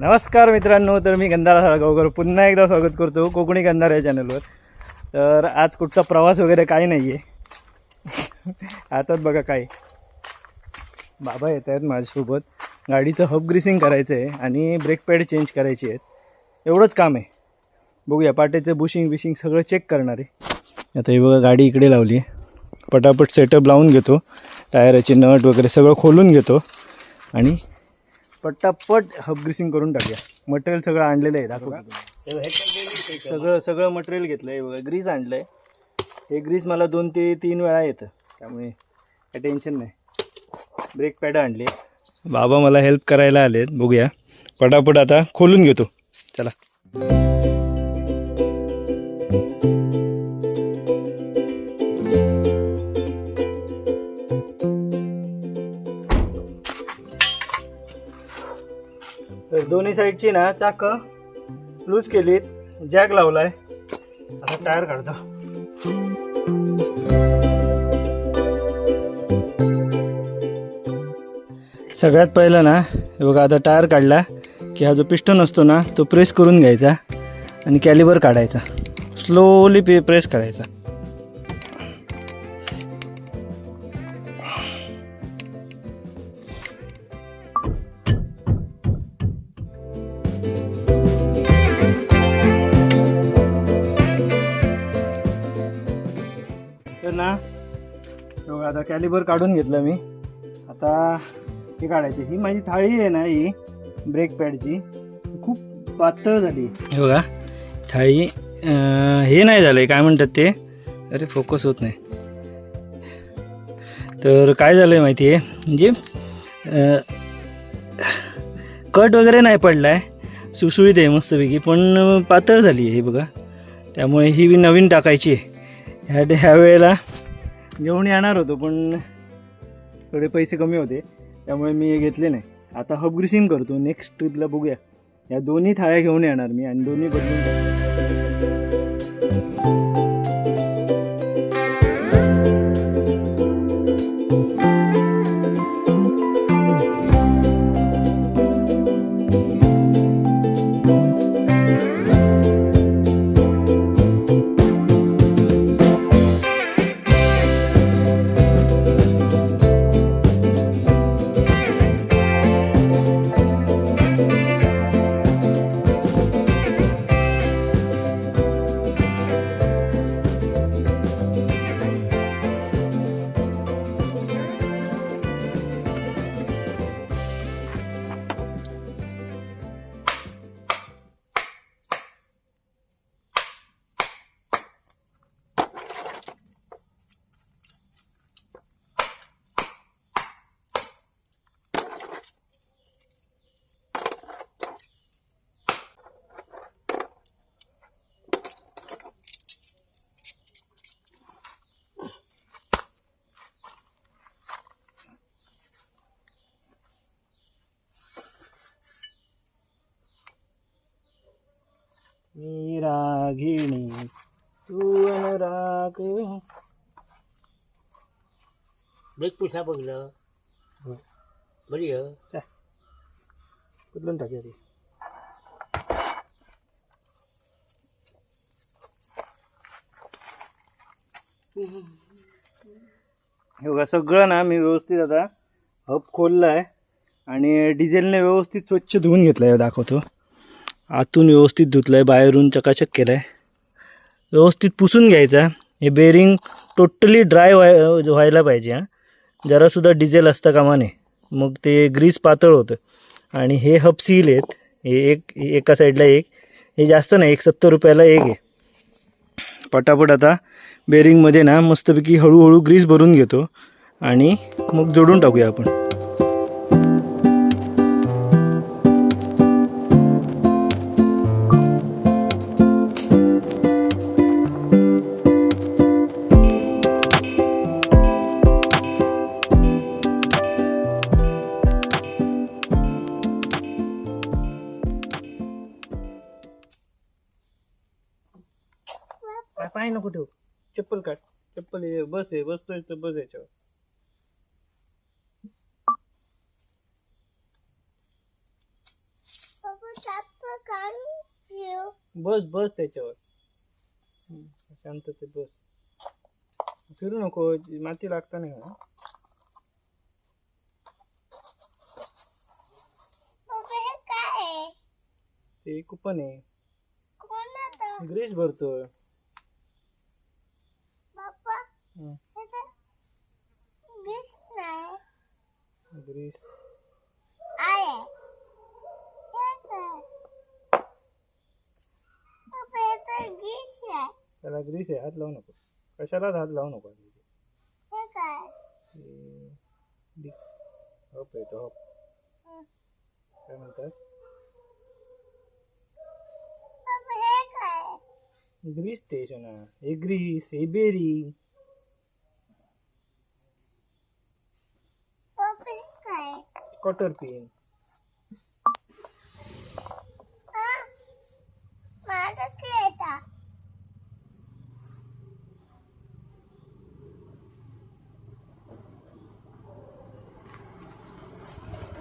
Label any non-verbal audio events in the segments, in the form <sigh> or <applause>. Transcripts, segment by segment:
नमस्कार मित्रांनो तर मी गंधारा साळगावकर पुन्हा एकदा स्वागत करतो कोकणी गंधारा या चॅनलवर तर आज कुठचा प्रवास वगैरे काही नाही आहे आताच बघा काय. बाबा येत आहेत माझ्यासोबत. गाडीचं हब ग्रीसिंग करायचं आहे आणि ब्रेक पॅड चेंज करायची आहेत. एवढंच काम आहे. बघूया पाट्याचं बुशिंग बिशिंग सगळं चेक करणार आहे. आता हे बघा गाडी इकडे लावली आहे. पटापट सेटअप लावून घेतो. टायराचे नट वगैरे सगळं खोलून घेतो. आणि पटापट हब ग्रीसिंग करून टाकूया. मटेरियल सगळं आणलेलं आहे दाखव. सगळं सगळं मटेरियल घेतलं आहे बघा ग्रीस आणलं आहे हे ग्रीस मला दोन ते तीन वेळा येतं त्यामुळे काय टेन्शन नाही. ब्रेक पॅड आणली. बाबा मला हेल्प करायला आले बघूया. पटापट आता खोलून घेतो. चला. दोन्ही साईडची ना चाक लूज केलीत जॅक लावलाय. आता टायर काढतो. सगळ्यात पहिलं ना हे बघा आता टायर काढला की हा जो पिस्टन असतो ना तो प्रेस करून घ्यायचा आणि कॅलिबर काढायचा. स्लोली पे प्रेस करायचा. कॅलिबर काढून घेतलं मी. आता हे काढायचे. ही माझी थाळी आहे ना ही ब्रेक पॅडची खूप पातळ झाली. हे बघा थाळी हे नाही झालं काय म्हणतात ते? अरे फोकस होत नाही. तर काय झालं आहे माहिती आहे म्हणजे कट वगैरे नाही पडला आहे सुसुळीत आहे मस्तपैकी पण पातळ झाली आहे हे बघा. त्यामुळे ही नवीन टाकायची आहे. ह्या ह्या वेळेला घेऊन येणार होतो पण थोडे पैसे कमी होते त्यामुळे मी हे घेतले नाही. आता हबग्रिसिम करतो नेक्स्ट ट्रिपला बघूया. या दोन्ही थाळ्या घेऊन येणार मी आणि दोन्ही बदलून रागिणी तू अनुराग ब्रेक पुसा बघलं. बरी आहे. बदलून टाकूया ती हे बघा सगळं ना मी व्यवस्थित आता हब खोललं आहे आणि डिझेलने व्यवस्थित स्वच्छ धुवून घेतलं आहे दाखवतो. आतून व्यवस्थित धुतलं आहे बाहेरून चकाचक केलं आहे व्यवस्थित पुसून घ्यायचा. हे बेरिंग टोटली ड्राय व्हाय व्हायला पाहिजे हां. जरासुद्धा डिझेल असता कामाने. मग ते ग्रीस पातळ होतं. आणि हे हब सील आहेत. हे एक एका साईडला एक. हे जास्त नाही एक सत्तर रुपयाला एक आहे. पटापट आता बेरिंगमध्ये ना मस्तपैकी हळूहळू ग्रीस भरून घेतो. आणि मग जोडून टाकूया आपण. बस आहे बसतोय तर बस याच्यावर. बस बस त्याच्यावर. शांत ते बस. फिरू नको माती लागता नाही का ते कुपन आहे. ग्रीस भरतोय. ग्रीस. नाही ग्रीस आहे त्याला ग्रीस आहे हात लावू नको. कशालाच हात लावू नको. हे येतो हप काय म्हणतात? ग्रीस ते ना. हे ग्रीस हे बेरी. Cutter pen.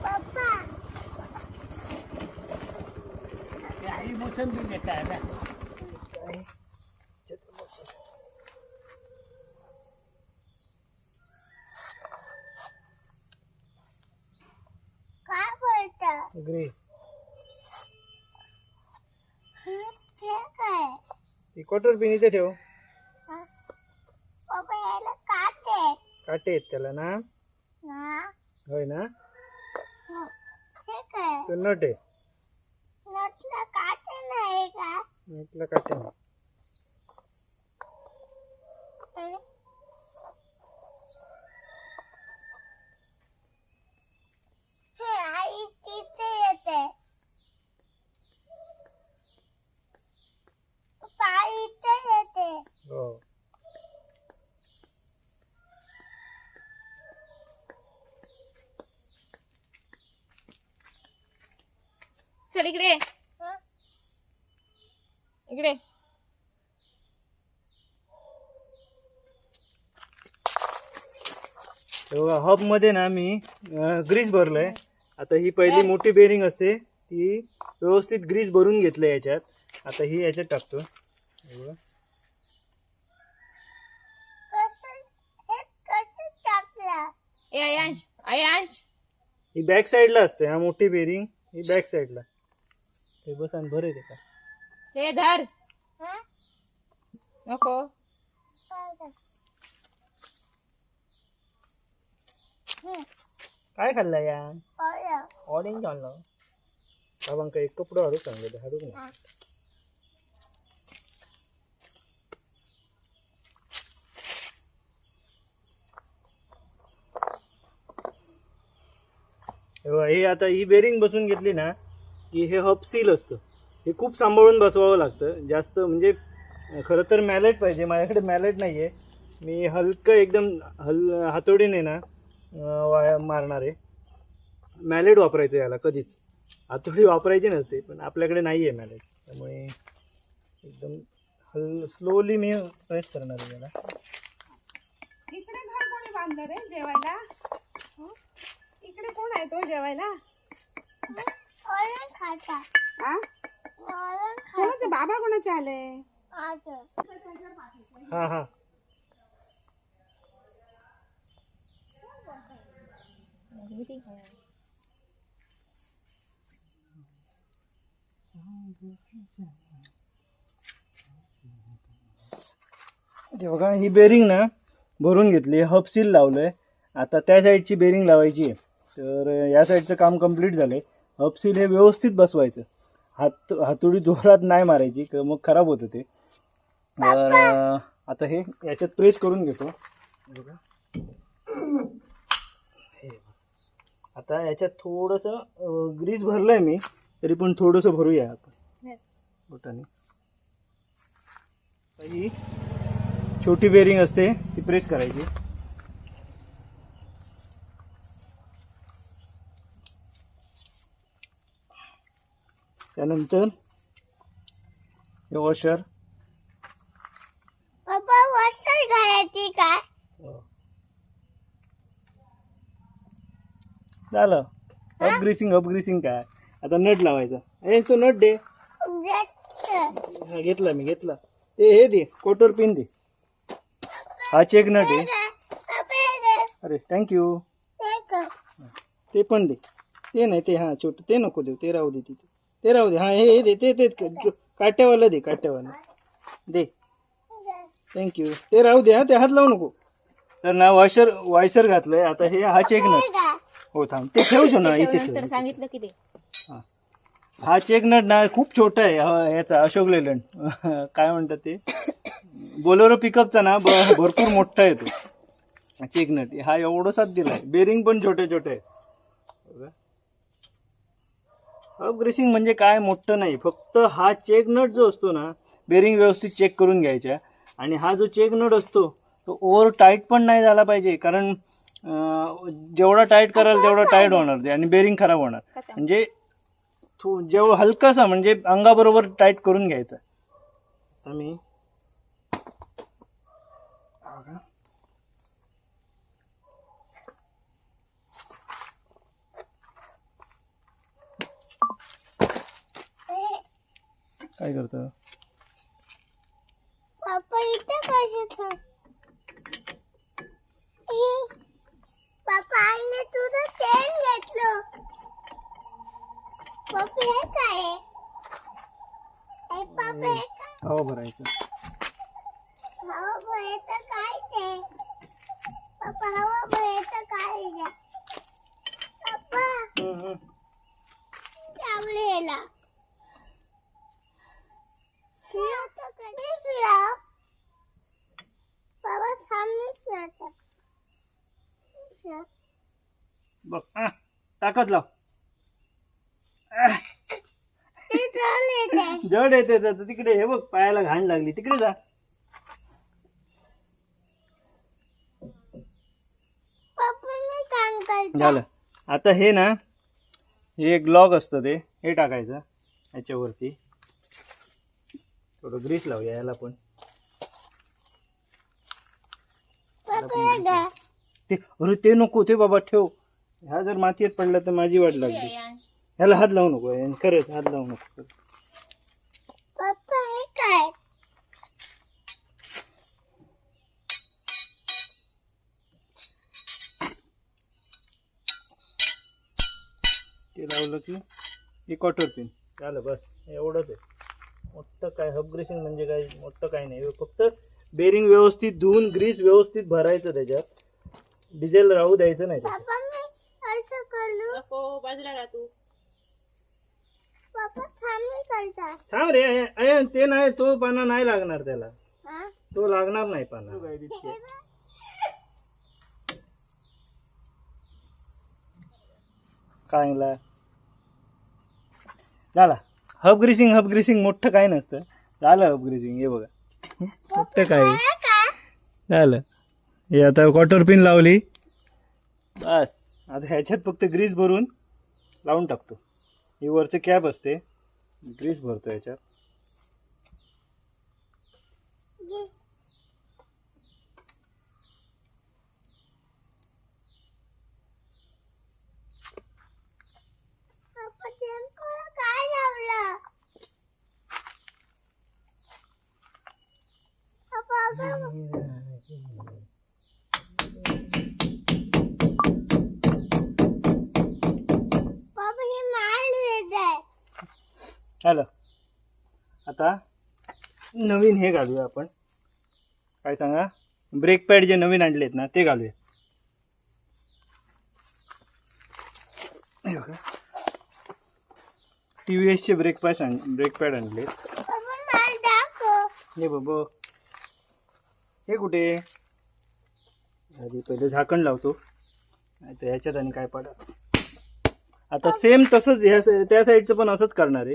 पप्पा ते आई मोसंबी घेताय ना काय बोलता ग्रीस हे काय ती कॉटर इथे ठेव. काटे काटे आहेत त्याला ना. होय ना? हे. काय तो नट आहे. काटे नाही का नटला काटे नाही. हे हे आई तिथे येते पाय इथे येते हो चल इकडे ये. इकडे. हबमध्ये ना मी ग्रीस भरलंय. आता ही पहिली मोठी बेरिंग असते. ती व्यवस्थित ग्रीस भरून घेतलंय याच्यात. आता ही याच्यात टाकतो. हे बॅक साईडला असते हा मोठी बेरिंग ही बॅक साईडला ते बस आणि भरे त्याचा ते धर हं? नको काय? हं, खाल्ला या. ऑरेंज आणलं बाबांका एक कपडा हाडूक सांगले हाडूक ना हा. हे आता ही बेरिंग बसून घेतली ना की हे हब सील असतं हे खूप सांभाळून बसवावं लागतं. जास्त म्हणजे खरं तर मॅलेट पाहिजे. माझ्याकडे मॅलेट नाही आहे मी हलकं एकदम हल हातोडीने ना वाया मारणार आहे. मॅलेट वापरायचं याला कधीच. हातोडी वापरायची नसते पण आपल्याकडे नाही आहे मॅलेट त्यामुळे एकदम हल स्लोली मी प्रेस करणार आहे याला. इकडे घर कोणी बांधलं रे जेवायला? हं? इकडे कोण आहे तो जेवायला? हा कोणाचे बाबा कोणाचे आले? हां हां. ते बघा ही बेरिंग ना भरून घेतली हब सील लावलंय. आता त्या साईडची बेरिंग लावायची आहे. तर या साईडचं काम कंप्लीट झालंय. हब सील हे व्यवस्थित बसवायचं. हात हातोडी जोरात नाही मारायची मग खराब होतं ते. तर आता हे याच्यात प्रेस करून घेतो. आता याच्यात थोडंसं ग्रीस भरलंय मी तरी पण थोडंसं भरूया आपण. बोटाने. ही छोटी बेरिंग असते ती प्रेस करायची. त्यानंतर हे वॉशर पप्पा वस्त्र घालायची काय? झालं. हब ग्रीसिंग हब ग्रीसिंग काय? आता नट लावायचा. ए तो नट दे. घेतलं. हा घेतला मी घेतला. ते हे दे कोटर पिन दे. हा चेक नट आहे. अरे थँक्यू. ते पण दे. ते नाही ते हां छोटं ते नको देऊ ते राहू दे तिथे. ते राहू दे. हां हे दे ते ते काट्यावाला दे काट्यावाला. दे. थँक्यू ते राहू दे हा ते हात लावू नको. तर ना वॉशर वॉशर घातलंय. आता हे हा चेक हे नट. हो थांब. ते ठेवू शकतो ना इथे ठेव सांगितलं की ते हा. चेक नट ना खूप छोटा आहे. हा ह्याचा अशोक लेलंड. <laughs> काय म्हणतात ते? बोलेरो पिकअपचा ना ब- भरपूर मोठा आहे तो. Check nut. हा एवढासाच दिलाय. बेरिंग पण छोटे छोटे आहे. अप ग्रेसिंग म्हणजे काय मोठं नाही. फक्त हा चेक नट जो असतो ना बेरिंग व्यवस्थित चेक करून घ्यायच्या आणि हा जो चेक नट असतो तो ओव्हर टाईट पण नाही झाला पाहिजे. कारण जेवढा टाईट कराल तेवढा टाईट होणार. ते आणि बेरिंग खराब होणार. म्हणजे थो जेव्हा हलकासा म्हणजे अंगाबरोबर टाईट करून घ्यायचा. आता मी काय करतो पप्पा इथे कशाचं हे. पप्पा आईने तुझं तेल घेतलं पप्पा हे काय आहे? हे पप्पा हे काय हवा भरायचं हवा भरायचं काय ते पप्पा हवा भरायचं काय आहे? पप्पा हम्म, हम्म. त्यामुळे ह्याला फिरवतो कधी फिराव बाबा सामने फिरवतो फिरव. बघ आ, ताकद लाव. जड येते तर तिकडे हे बघ पायाला घाण लागली. तिकडे जा. झालं. आता हे ना हे एक लॉक असतं ते. हे टाकायचं याच्यावरती. थोडं ग्रीस लावूया याला पण. ते अरे ते नको ते बाबा ठेव. ह्या जर मातीत पडला तर माझी वाट लागली. ह्याला हात लावू नको खरंच हात लावू नको. पप्पा हे काय? ते लावलं की हे कॉटर पिन. झालं बस. एवढंच आहे. मोठं काय हबग्रेसिंग म्हणजे काय? मोठं काय नाही. फक्त बेरिंग व्यवस्थित धुवून ग्रीस व्यवस्थित भरायचं त्याच्यात. डिझेल राहू द्यायचं नाही. त्याच्यात. पप्पा मी असं करू. नको बाजूला राहा तू. पप्पा थांबी करता. थांब रे अय- अय, ते नाही तो पाना नाही लागणार त्याला. हा? तो लागणार नाही पाना. चांगला झाला. हब ग्रीसिंग हब ग्रीसिंग मोठं काय नसतं. झालं हब ग्रीसिंग हे बघा. मोठं काय? काय झालं. हे आता कॉटर पिन लावली. बस. आता ह्याच्यात फक्त ग्रीस भरून लावून टाकतो. ही वरची कॅप असते. ग्रीस भरतो ह्याच्यात घे. पप्पा नेमकं काय लावलं पप्पा अगं पप्पा हे माल येत आहे झालं आता नवीन हे घालूया आपण. काय सांगा? ब्रेक पॅड जे नवीन आणलेत ना ते घालूया. टी व्ही एसचे ब्रेक पॅश आण ब्रेक पॅड आणले हे बाबा हे कुठे? आधी पहिले झाकण लावतो. नाही तर ह्याच्यात आणि काय पडत आता सेम तसंच ह्या त्या साईडचं पण असंच करणार आहे.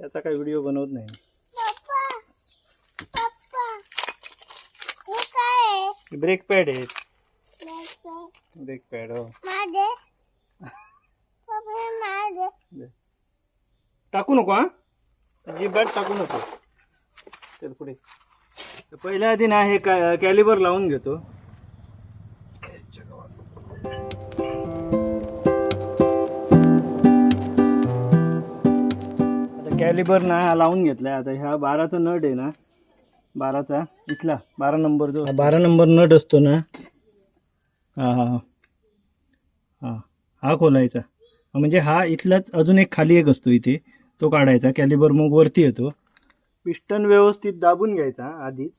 त्याचा काही व्हिडिओ बनवत नाही. ब्रेक पॅड आहेत ब्रेक पॅड हो टाकू नको हा. अजिबात टाकू नको. तर पुढे. पहिल्या आधी ना हे कॅलिबर लावून घेतो. कॅलिबर ना हा लावून घेतलाय आता. ह्या बाराचा नट आहे ना बाराचा इथला बारा नंबर जो. बारा नंबर नट असतो ना. हा हा हा. हा हा खोलायचा. म्हणजे हा इथलाच अजून एक खाली एक असतो इथे. तो काढायचा कॅलिबर मग वरती येतो. पिस्टन व्यवस्थित दाबून घ्यायचा आधीच.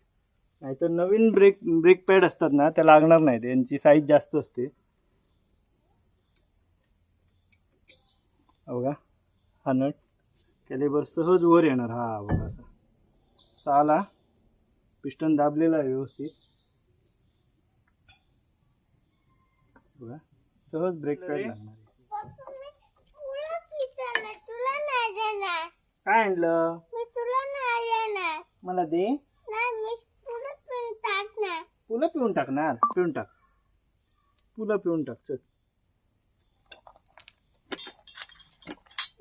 नाहीतर नवीन ब्रेक ब्रेक पॅड असतात ना त्या लागणार नाहीत. यांची साईज जास्त असते. हा बघा. हा नट. कॅलिबर सहज वर येणार. हा बघा असा. साला पिस्टन दाबलेला आहे व्यवस्थित. बघा सहज ब्रेक पॅड लागणार काय आणलं? मी तुला नाही देणार. मला दे. पुलं पिऊन टाकणार. पिऊन टाक. पुलं पिऊन टाक चल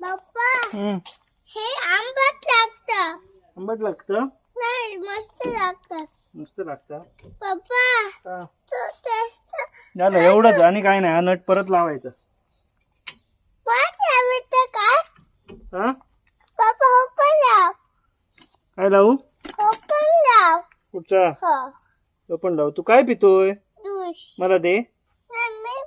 पप्पा हम्म. हे आंबट लागतं आंबट लागतं? नाही मस्त लागतं मस्त लागतं? पप्पा हा. तू टेस्ट झालं एवढंच. आणि काय नाही हा नट परत लावायचा. पण काय? हा? पप्पा हो पण लाव. काय लावू? हो पण लाव. कुठचा? हो. तो पण लावू. तू काय पितोय? दुष मला दे. नाही मी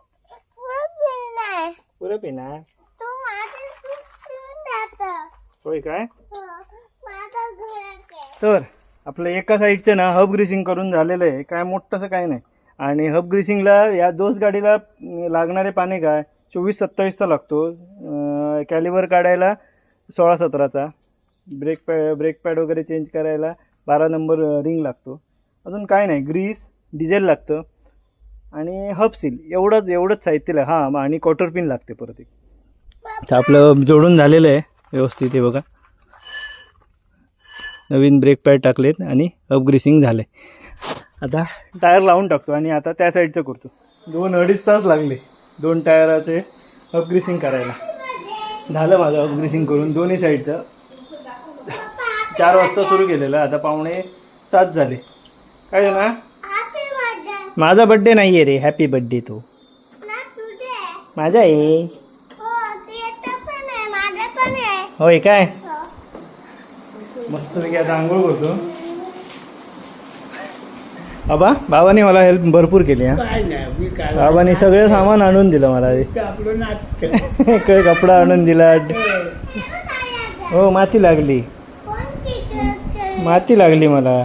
पुढे पिणार. पुरं पिणार? तू माझं दूध पिऊन जातं. होय काय? हो. तर आपलं एका साईडचं ना हब ग्रीसिंग करून झालेलं आहे. काय मोठंसं काय नाही. आणि हब ग्रीसिंगला या दोस गाडीला लागणारे पाणी काय? चोवीस सत्तावीसचा लागतो. कॅलिबर काढायला सोळा सतराचा. ब्रेक पॅ ब्रेक पॅड वगैरे चेंज करायला बारा नंबर रिंग लागतो. अजून काय नाही. ग्रीस डिझेल लागतं. आणि हब सील एवढंच एवढंच साहित्य हां आणि कॉटर पिन लागते परत एक. आपलं जोडून झालेलं आहे. व्यवस्थित हे बघा. नवीन ब्रेक पॅड टाकलेत आणि अपग्रेसिंग झाले आता टायर लावून टाकतो आणि आता त्या साईडचं करतो. दोन अडीच तास लागले दोन टायराचे अपग्रेसिंग करायला. झालं माझं अपग्रेसिंग करून दोन्ही साईडचं चार वाजता सुरू केलेलं आता पावणे सात झाले. काय ना माझं बड्डे नाही आहे रे हॅपी बड्डे तो. माझा आहे. हो होय काय? मस्तपैकी आता आंघोळ करतो. बाबा बाबाने मला हेल्प भरपूर केली हा. काय नाही मी काय बाबाने सगळं सामान आणून दिलं मला. आपलं नाटक. कपडा आणून दिला. <laughs> हो. माती लागली. माती लागली मला.